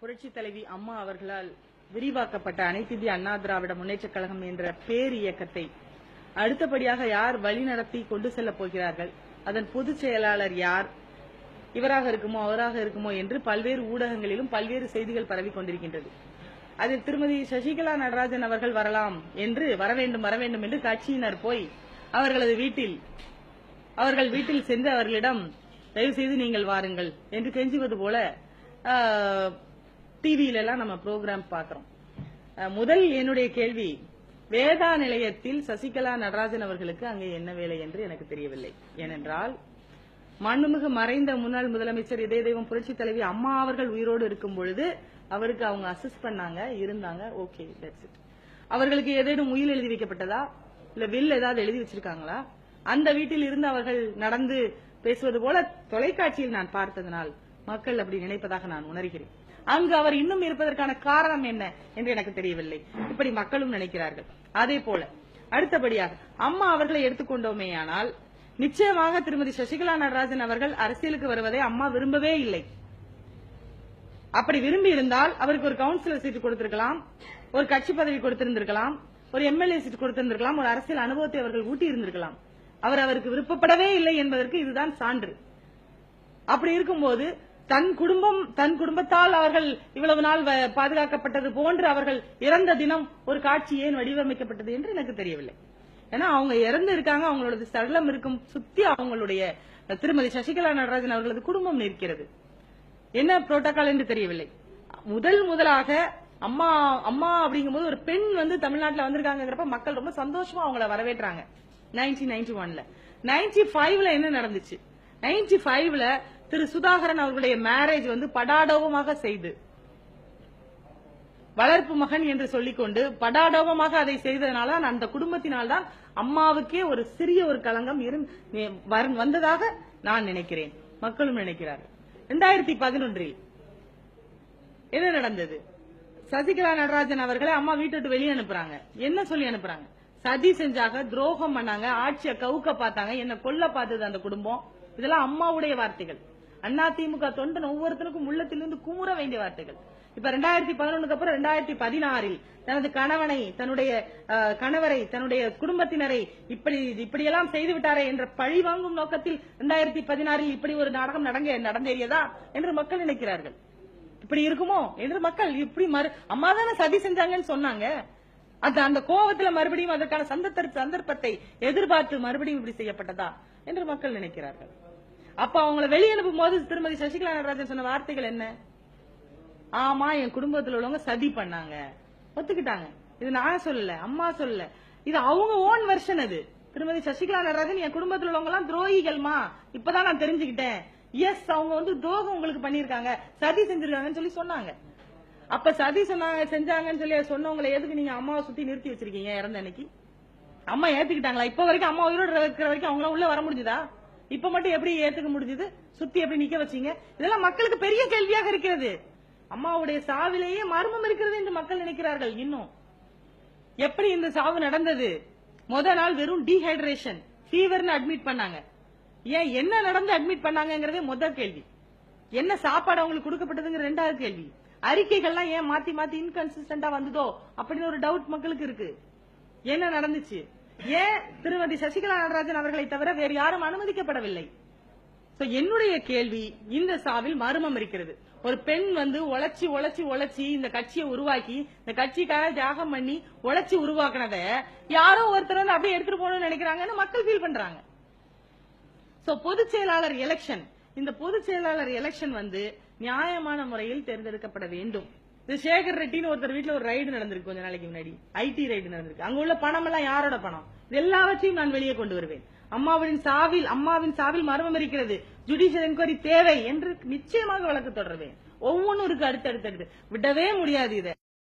புரட்சி தலைவி அம்மா அவர்களால் விரிவாக்கப்பட்ட அனைத்து இந்திய அண்ணா திராவிட முன்னேற்றக் கழகம் என்ற பேர் இயக்கத்தை அடுத்தபடியாக யார் வழிநடத்தி கொண்டு செல்லப் போகிறார்கள்? அதன் பொதுச் செயலாளர் யார்? இவராக இருக்குமோ அவராக இருக்குமோ என்று பல்வேறு ஊடகங்களிலும் பல்வேறு செய்திகள் பரவி கொண்டிருக்கின்றது. அதில் திருமதி சசிகலா நடராஜன் அவர்கள் வரலாம் என்று வரவேண்டும் வரவேண்டும் என்று கட்சியினர் போய் அவர்களது வீட்டில் அவர்கள் வீட்டில் சென்று அவர்களிடம் தயவு செய்து நீங்கள் வாருங்கள் என்று கெஞ்சுவது போல டிவியில எல்லாம் நம்ம ப்ரோக்ராம் பார்க்கிறோம் முதல் என்னுடைய கேள்வி வேதா நிலையத்தில் சசிகலா நடராஜன் அவர்களுக்கு அங்கே என்ன வேலை என்று எனக்கு தெரியவில்லை. ஏனென்றால் மண்ணுமிகு மறைந்த முன்னாள் முதலமைச்சர் இதய தெய்வம் புரட்சி தலைவி அம்மா அவர்கள் உயிரோடு இருக்கும் பொழுது அவருக்கு அவங்க அசிஸ்ட் பண்ணாங்க இருந்தாங்க ஓகே தட்ஸ் இட் அவர்களுக்கு ஏதேனும் உயில் எழுதி வைக்கப்பட்டதா? இல்ல வில் ஏதாவது எழுதி வச்சிருக்காங்களா? அந்த வீட்டில் இருந்து அவர்கள் நடந்து பேசுவது போல தொலைக்காட்சியில் நான் பார்த்ததனால் மக்கள் அப்படி நினைப்பதாக நான் உணர்கிறேன். அங்கு அவர் இன்னும் இருப்பதற்கான காரணம் என்ன என்று எனக்கு தெரியவில்லை. இப்படி மக்களும் நினைக்கிறார்கள். அதே போல அடுத்தபடியாக அம்மா அவர்களை எடுத்துக்கொண்டோமேயானால் நிச்சயமாக திருமதி சசிகலா நடராஜன் அவர்கள் அரசியலுக்கு வருவதை அம்மா விரும்பவே இல்லை. அப்படி விரும்பி இருந்தால் அவருக்கு ஒரு கவுன்சிலர் சீட்டு கொடுத்திருக்கலாம் ஒரு கட்சி பதவி கொடுத்திருந்திருக்கலாம் ஒரு எம்எல்ஏ சீட் கொடுத்திருந்திருக்கலாம் ஒரு அரசியல் அனுபவத்தை அவர்கள் ஊட்டி இருந்திருக்கலாம் அவர் அவருக்கு விருப்பப்படவே இல்லை என்பதற்கு இதுதான் சான்று. அப்படி இருக்கும்போது தன் குடும்பம் தன் குடும்பத்தால் அவர்கள் இவ்வளவு நாள் வ- பாதுகாக்கப்பட்டது போன்று அவர்கள் இறந்த தினம் ஒரு காட்சி ஏன் வடிவமைக்கப்பட்டது என்று எனக்கு தெரியவில்லை. ஏன்னா அவங்க இறந்து இருக்காங்க அவங்களோட சடலம் இருக்கும் சுத்தி அவங்களுடைய திருமதி சசிகலா நடராஜன் அவர்களது குடும்பம் நிற்கிறது. என்ன புரோட்டோகால் என்று தெரியவில்லை. முதல் முதலாக அம்மா அம்மா அப்படிங்கும்போது ஒரு பெண் வந்து தமிழ்நாட்டில் வந்திருக்காங்கிறப்ப மக்கள் ரொம்ப சந்தோஷமா அவங்கள வரவேற்றாங்க. நைன்டீன் நைன்டி ஒன்ல நைன்டி ஃபைவ்ல என்ன நடந்துச்சு? நைன்டி ஃபைவ்ல திரு சுதாகரன் அவர்களுடைய மேரேஜ் வந்து படாடோபமாக செய்து வளர்ப்பு மகன் என்று சொல்லிக்கொண்டு படாடோபமாக அதை செய்ததனால தான் அந்த குடும்பத்தினால் தான் அம்மாவுக்கே ஒரு சிறிய ஒரு களங்கம் வந்ததாக நான் நினைக்கிறேன். மக்களும் நினைக்கிறார்கள். இரண்டாயிரத்தி பதினொன்றில் என்ன நடந்தது? சசிகலா நடராஜன் அவர்களை அம்மா வீட்டை விட்டு வெளியே அனுப்புறாங்க. என்ன சொல்லி அனுப்புறாங்க? சதி செஞ்சாங்க துரோகம் பண்ணாங்க ஆட்சியை கவுக்க பார்த்தாங்க என்ன கொல்ல பார்த்தது அந்த குடும்பம். இதெல்லாம் அம்மாவுடைய வார்த்தைகள். அண்ணா திமுக தொண்டன் ஒவ்வொருத்தருக்கும் உள்ளத்திலிருந்து கூற வேண்டிய வார்த்தைகள். இப்ப ரெண்டாயிரத்தி பதினொன்னுக்கு அப்புறம் ரெண்டாயிரத்தி பதினாறில் தனது கணவனை தன்னுடைய அஹ், கணவரை தன்னுடைய குடும்பத்தினரை இப்படி இப்படியெல்லாம் செய்து விட்டாரே என்ற பழி வாங்கும் நோக்கத்தில் ரெண்டாயிரத்தி பதினாறில் இப்படி ஒரு நாடகம் நடங்க நடந்தேறியதா என்று மக்கள் நினைக்கிறார்கள். இப்படி இருக்குமோ? என்று மக்கள் இப்படி மறு அம்மா தானே சதி செஞ்சாங்கன்னு சொன்னாங்க. அது அந்த கோபத்துல மறுபடியும் அதற்கான சந்தர்ப்ப சந்தர்ப்பத்தை எதிர்பார்த்து மறுபடியும் இப்படி செய்யப்பட்டதா என்று மக்கள் நினைக்கிறார்கள். அப்ப அவங்கள வெளியனுப்பும் போது திருமதி சசிகலா நடராஜன் சொன்ன வார்த்தைகள் என்ன? ஆமா என் குடும்பத்தில் உள்ளவங்க சதி பண்ணாங்க. ஒத்துக்கிட்டாங்க. இது நான் சொல்லல அம்மா சொல்லல. இது அவங்க ஓன் வெர்ஷன் அது. திருமதி சசிகலா நடராஜன் என் குடும்பத்தில் உள்ளவங்க எல்லாம் துரோகிகள்மா. இப்பதான் நான் தெரிஞ்சுக்கிட்டேன். எஸ் அவங்க வந்து துரோகம் உங்களுக்கு பண்ணிருக்காங்க சதி செஞ்சிருக்காங்கன்னு சொல்லி சொன்னாங்க. அப்ப சதி சொன்னாங்க செஞ்சாங்கன்னு சொல்லி சொன்னவங்களை எதுக்கு நீங்க அம்மாவை சுத்தி நிறுத்தி வச்சிருக்கீங்க இறந்த அன்னைக்கு? அம்மா ஏத்துக்கிட்டாங்களா? இப்ப வரைக்கும் அம்மா உயிரோட இருக்கிற வரைக்கும் அவங்கள உள்ள வர முடிஞ்சுதா? இப்ப மட்டும் எப்படி ஏத்துக்க முடிஞ்சது? சுத்தி எப்படி நிக்க வச்சீங்க? இதெல்லாம் மக்களுக்கு பெரிய கேள்வியாக இருக்கிறது. அம்மாவுடைய சாவிலேயே மர்மம் இருக்கிறது என்று மக்கள் நினைக்கிறார்கள் இன்னும். எப்படி இந்த சாவு நடந்தது? முத நாள் வெறும் டீஹைட்ரேஷன் ஃபீவர்னு அட்மிட் பண்ணாங்க. ஏன் என்ன நடந்து அட்மிட் பண்ணாங்கிறதே முத கேள்வி. என்ன சாப்பாடு அவங்களுக்கு கொடுக்கப்பட்டதுங்கிற ரெண்டாவது கேள்வி. அறிக்கைகள்லாம் ஏன் மாத்தி மாத்தி இன்கன்சிஸ்டண்டா வந்ததோ அப்படின்னு ஒரு டவுட் மக்களுக்கு இருக்கு. என்ன நடந்துச்சு? ஏன் திருமதி சசிகலா நடராஜன் அவர்களை தவிர வேறு யாரும் அனுமதிக்கப்படவில்லை? என்னுடைய கேள்வி இந்த சாவில் மர்மம் இருக்கிறது. ஒரு பெண் வந்து உழைச்சி உழைச்சி உழைச்சி இந்த கட்சியை உருவாக்கி இந்த கட்சிக்காக தியாகம் பண்ணி உழைச்சி உருவாக்குனத யாரோ ஒருத்தர் வந்து அப்படியே எடுத்துட்டு போகணும்னு நினைக்கிறாங்கன்னு மக்கள் ஃபீல் பண்றாங்க. பொதுச் செயலாளர் எலெக்ஷன் இந்த பொதுச் செயலாளர் எலெக்ஷன் வந்து நியாயமான முறையில் தேர்ந்தெடுக்கப்பட வேண்டும். இது சேகர் ரெட்டின்னு ஒருத்தர் வீட்டுல ஒரு ரைடு நடந்திருக்கு கொஞ்ச நாளைக்கு முன்னாடி. ஐடி ரைடு நடந்திருக்கு. அங்க உள்ள பணம் எல்லாம் யாரோட பணம்? இது எல்லாவற்றையும் நான் வெளியே கொண்டு வருவேன். அம்மாவின் சாவில் அம்மாவின் சாவில் மர்மம் இருக்கிறது. ஜுடிஷியல் என்கொயரி தேவை என்று நிச்சயமாக வழக்கு தொடர்வேன். ஒவ்வொன்றும் இருக்கு அடுத்து விடவே முடியாது இதை.